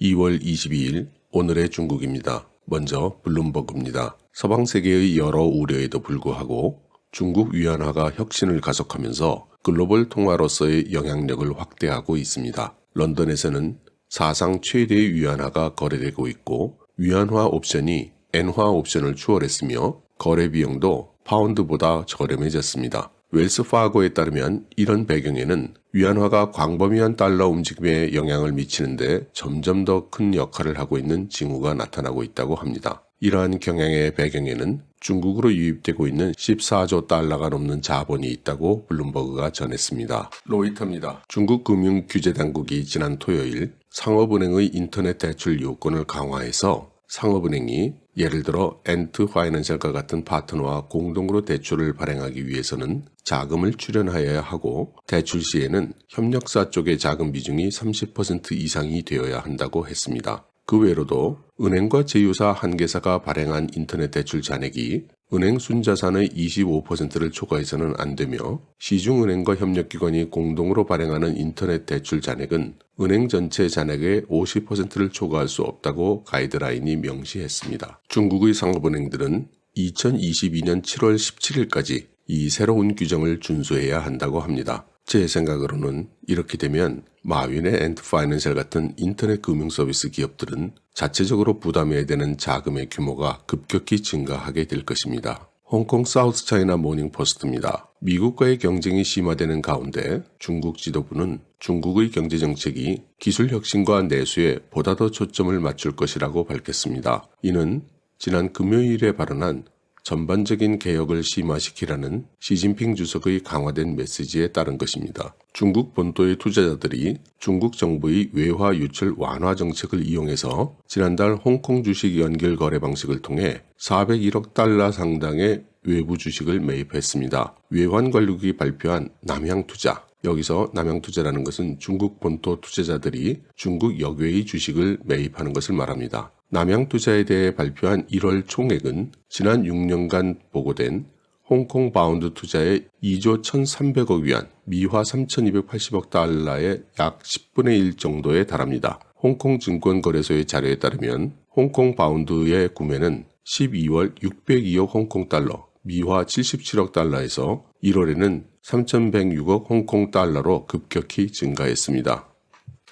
2월 22일 오늘의 중국입니다. 먼저 블룸버그입니다. 서방 세계의 여러 우려에도 불구하고 중국 위안화가 혁신을 가속하면서 글로벌 통화로서의 영향력을 확대하고 있습니다. 런던에서는 사상 최대의 위안화가 거래되고 있고 위안화 옵션이 엔화 옵션을 추월했으며 거래 비용도 파운드보다 저렴해졌습니다. 웰스 파고에 따르면 이런 배경에는 위안화가 광범위한 달러 움직임에 영향을 미치는데 점점 더 큰 역할을 하고 있는 징후가 나타나고 있다고 합니다. 이러한 경향의 배경에는 중국으로 유입되고 있는 14조 달러가 넘는 자본이 있다고 블룸버그가 전했습니다. 로이터입니다. 중국 금융 규제 당국이 지난 토요일 상업은행의 인터넷 대출 요건을 강화해서 상업은행이 예를 들어 엔트 파이낸셜과 같은 파트너와 공동으로 대출을 발행하기 위해서는 자금을 출연하여야 하고 대출 시에는 협력사 쪽의 자금 비중이 30% 이상이 되어야 한다고 했습니다. 그 외로도 은행과 제휴사 한 개사가 발행한 인터넷 대출 잔액이 은행 순자산의 25%를 초과해서는 안 되며 시중은행과 협력기관이 공동으로 발행하는 인터넷 대출 잔액은 은행 전체 잔액의 50%를 초과할 수 없다고 가이드라인이 명시했습니다. 중국의 상업은행들은 2022년 7월 17일까지 이 새로운 규정을 준수해야 한다고 합니다. 제 생각으로는 이렇게 되면 마윈의 엔트파이낸셜 같은 인터넷 금융 서비스 기업들은 자체적으로 부담해야 되는 자금의 규모가 급격히 증가하게 될 것입니다. 홍콩 사우스 차이나 모닝 포스트입니다. 미국과의 경쟁이 심화되는 가운데 중국 지도부는 중국의 경제 정책이 기술 혁신과 내수에 보다 더 초점을 맞출 것이라고 밝혔습니다. 이는 지난 금요일에 발언한 전반적인 개혁을 심화시키라는 시진핑 주석의 강화된 메시지에 따른 것입니다. 중국 본토의 투자자들이 중국 정부의 외화 유출 완화 정책을 이용해서 지난달 홍콩 주식 연결 거래 방식을 통해 401억 달러 상당의 외부 주식을 매입했습니다. 외환 관리국이 발표한 남향 투자 여기서 남향 투자라는 것은 중국 본토 투자자들이 중국 역외의 주식을 매입하는 것을 말합니다. 남양 투자에 대해 발표한 1월 총액은 지난 6년간 보고된 홍콩 바운드 투자의 2조 1,300억 위안, 미화 3,280억 달러의 약 10분의 1 정도에 달합니다. 홍콩 증권거래소의 자료에 따르면 홍콩 바운드의 구매는 12월 602억 홍콩 달러, 미화 77억 달러에서 1월에는 3,106억 홍콩 달러로 급격히 증가했습니다.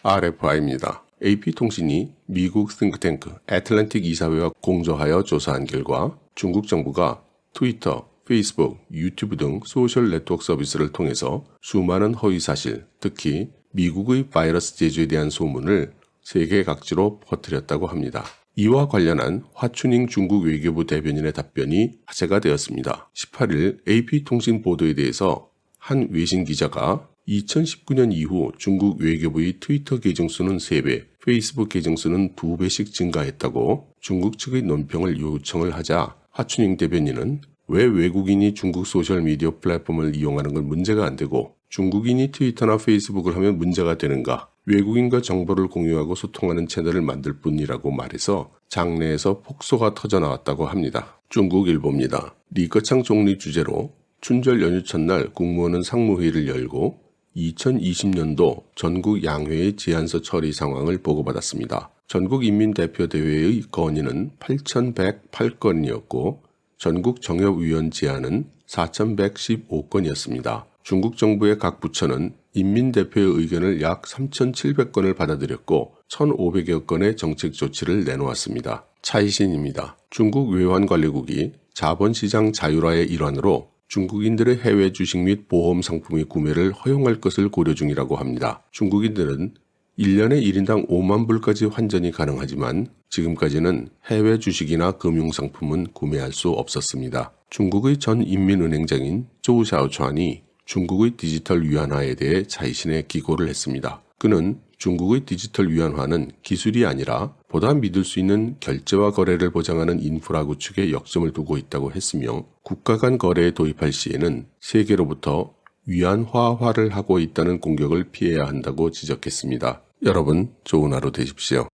RFI입니다. AP통신이 미국 싱크탱크 애틀랜틱 이사회와 공조하여 조사한 결과 중국 정부가 트위터, 페이스북, 유튜브 등 소셜 네트워크 서비스를 통해서 수많은 허위 사실, 특히 미국의 바이러스 제조에 대한 소문을 세계 각지로 퍼뜨렸다고 합니다. 이와 관련한 화춘잉 중국 외교부 대변인의 답변이 화제가 되었습니다. 18일 AP통신 보도에 대해서 한 외신 기자가 2019년 이후 중국 외교부의 트위터 계정 수는 3배, 페이스북 계정 수는 2배씩 증가했다고 중국 측의 논평을 요청을 하자 하춘잉 대변인은 왜 외국인이 중국 소셜미디어 플랫폼을 이용하는 건 문제가 안 되고 중국인이 트위터나 페이스북을 하면 문제가 되는가? 외국인과 정보를 공유하고 소통하는 채널을 만들 뿐이라고 말해서 장내에서 폭소가 터져 나왔다고 합니다. 중국 일보입니다. 리커창 총리 주재로 춘절 연휴 첫날 국무원은 상무회의를 열고 2020년도 전국 양회의 제안서 처리 상황을 보고받았습니다. 전국인민대표대회의 건의는 8,108건이었고 전국 정협위원 제안은 4,115건이었습니다. 중국 정부의 각 부처는 인민대표의 의견을 약 3,700건을 받아들였고 1,500여 건의 정책 조치를 내놓았습니다. 차이신입니다. 중국 외환관리국이 자본시장 자율화의 일환으로 중국인들의 해외 주식 및 보험 상품의 구매를 허용할 것을 고려 중이라고 합니다. 중국인들은 1년에 1인당 5만 불까지 환전이 가능하지만 지금까지는 해외 주식이나 금융 상품은 구매할 수 없었습니다. 중국의 전 인민은행장인 조우 샤오추안이 중국의 디지털 위안화에 대해 자신의 기고를 했습니다. 그는 중국의 디지털 위안화는 기술이 아니라 보다 믿을 수 있는 결제와 거래를 보장하는 인프라 구축에 역점을 두고 있다고 했으며 국가 간 거래에 도입할 시에는 세계로부터 위안화화를 하고 있다는 공격을 피해야 한다고 지적했습니다. 여러분 좋은 하루 되십시오.